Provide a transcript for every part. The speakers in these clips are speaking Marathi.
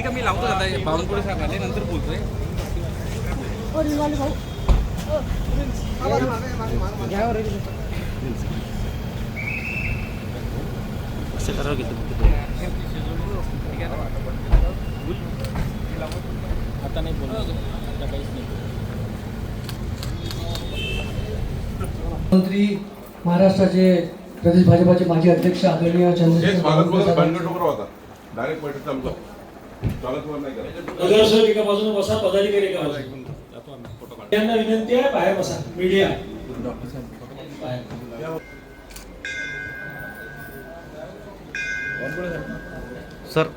ठीक आहे मी लावतो आता. बावनकुळे साहेब आले नंतर बोलतोय. आता नाही बोलतो आता काहीच नाही मंत्री महाराष्ट्राचे प्रदेश भाजपाचे माजी अध्यक्ष आदरणीय चंद्रशेखर स्वागत बघा बावनकुळे बंद डोकर होता. डायरेक्ट नगरसेवक एका बाजूने बसा पदाधिकारी एका विनंती आहे बाहेर बसा. मीडिया बाहेर सर.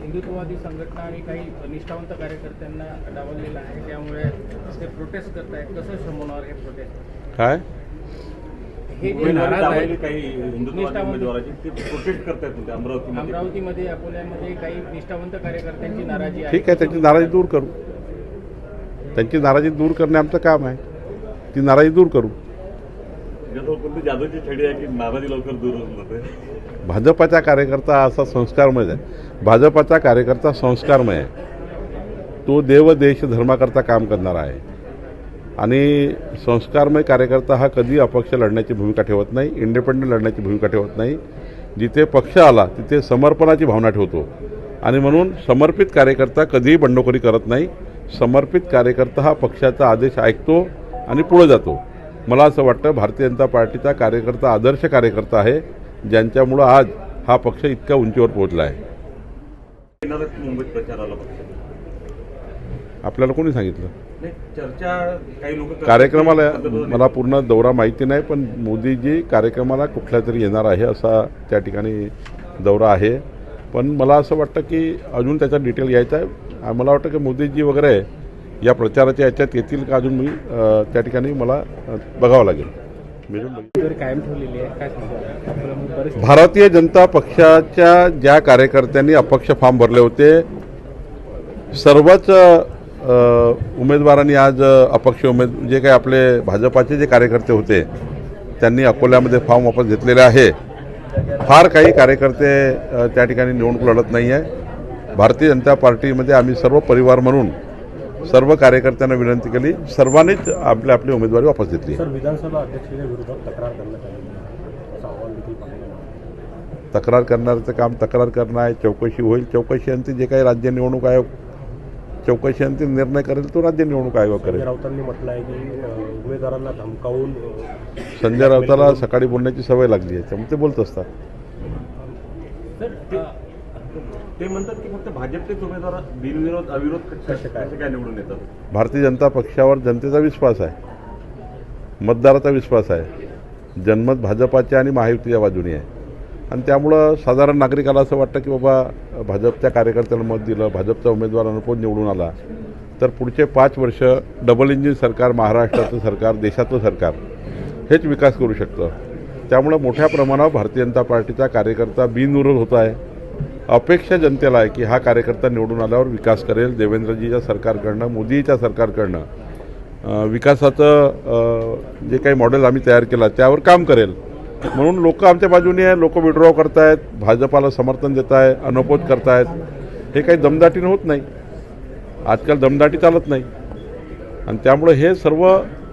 हिंदुत्ववादी संघटना आणि काही निष्ठावंत कार्यकर्त्यांना डावललेलं आहे त्यामुळे ते प्रोटेस्ट करत आहेत कसं समजणार हे प्रोटेस्ट काय? हे जे नाराज आहेत. काही हिंदुत्ववादी निष्ठावंत- उमेदवाराची ते प्रोटेस्ट करतायत म्हणते अमरावतीमध्ये अमरावतीमध्ये अकोल्यामध्ये काही निष्ठावंत कार्यकर्त्यांची नाराजी आहे. ठीक आहे त्यांची नाराजी दूर करू. त्यांची नाराजी दूर करणे आमचं काम आहे. ती नाराजी दूर करू. जसं कोणती जादूची छडी आहे की नाराजी लवकर दूर होऊन जाते? भाजपाचा कार्यकर्ता असा संस्कारमय आहे. भाजपाचा कार्यकर्ता संस्कारमय आहे. तो देव देश धर्माकरता काम करणारा आहे. आणि संस्कारमय कार्यकर्ता हा कधी अपक्ष लढण्याची भूमिका ठेवत नाही इंडिपेंडंट लढण्याची भूमिका ठेवत नाही. जिथे पक्ष आला तिथे समर्पणाची भावना ठेवतो. आणि म्हणून समर्पित कार्यकर्ता कधीही बंडखोरी करत नाही. समर्पित कार्यकर्ता हा पक्षाचा आदेश ऐकतो आणि पुढे जातो. मला असं वाटतं भारतीय जनता पार्टीचा कार्यकर्ता आदर्श कार्यकर्ता आहे ज्यांच्यामुळं आज हा पक्ष इतक्या उंचीवर पोहोचला आहे. मुंबईत प्रचाराला आपल्याला कोणी सांगितलं? चर्चा काही लोक कार्यक्रमाला मला पूर्ण दौरा माहिती नाही पण मोदीजी कार्यक्रमाला कुठल्या तरी येणार आहे असा त्या ठिकाणी दौरा आहे. पण मला असं वाटतं की अजून त्याचा डिटेल यायचा आहे. मला वाटतं की मोदीजी वगैरे या प्रचाराच्या याच्यात येतील का अजून मी त्या ठिकाणी मला बघावं लागेल. भारतीय जनता पक्षाच्या ज्या कार्यकर्त्यांनी अपक्ष फॉर्म भरले होते सर्वच उमेदवारांनी आज अपक्ष उमेद जे काही आपले भाजपाचे जे कार्यकर्ते होते त्यांनी अकोल्यामध्ये फॉर्म वापस घेतलेले आहे. फार काही कार्यकर्ते त्या ठिकाणी निवडणूक लढत नाही आहे. भारतीय जनता पार्टीमध्ये आम्ही सर्व परिवार म्हणून सर्व कार्यकर्त्यांना विनंती केली. सर्वांनीच आपली आपली उमेदवारी वापस घेतली तक्रार करणाऱ्याचं काम तक्रार करणं आहे. चौकशी होईल. चौकशीअंती जे काही राज्य निवडणूक आयोग चौकशीअंती निर्णय करेल तो राज्य निवडणूक आयोग संजय करेल. राऊतांनी म्हटलं आहे की उमेदवारांना धमकावून संजय राऊताला सकाळी बोलण्याची सवय लागली आहे त्यामुळे ते बोलत असतात. ते म्हणतात की फक्त भाजपचेच उमेदवार बिनविरोध अविरोध कसे काय निवडून येतात? भारतीय जनता पक्षावर जनतेचा विश्वास आहे. मतदाराचा विश्वास आहे. जनमत भाजपाच्या आणि महायुतीच्या बाजूने आहे. आणि त्यामुळं साधारण नागरिकाला असं वाटतं की बाबा भाजपच्या कार्यकर्त्याला मत दिलं भाजपचा उमेदवारांना पण निवडून आला तर पुढचे पाच वर्ष डबल इंजिन सरकार महाराष्ट्राचं सरकार देशाचं सरकार हेच विकास करू शकतं. त्यामुळं मोठ्या प्रमाणावर भारतीय जनता पार्टीचा कार्यकर्ता बिनविरोध होत आहे. अपेक्षा जनतेला आहे की हा कार्यकर्ता निवडून आल्यावर विकास करेल देवेंद्रजीच्या सरकारकडनं मोदीच्या सरकारकडनं. विकासाचं जे काही मॉडेल आम्ही तयार केलं त्यावर काम करेल. म्हणून लोक आमच्या बाजूने आहे लोक विड्रॉ करतायत भाजपाला समर्थन देत आहे अनपोज करतायत. हे काही दमदाटीनं होत नाही. आजकाल दमदाटी चालत नाही. आणि त्यामुळे हे सर्व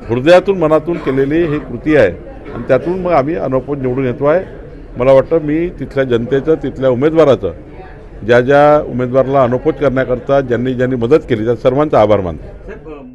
हृदयातून मनातून केलेली ही कृती आहे. आणि त्यातून मग आम्ही अनपोज निवडून येतो आहे. मला वाटतं मी तिथल्या जनतेचं तिथल्या उमेदवाराचं ज्या ज्या उमेदवाराला अनपोज करण्याकरता ज्यांनी ज्यांनी मदत केली त्या सर्वांचा आभार मानतो.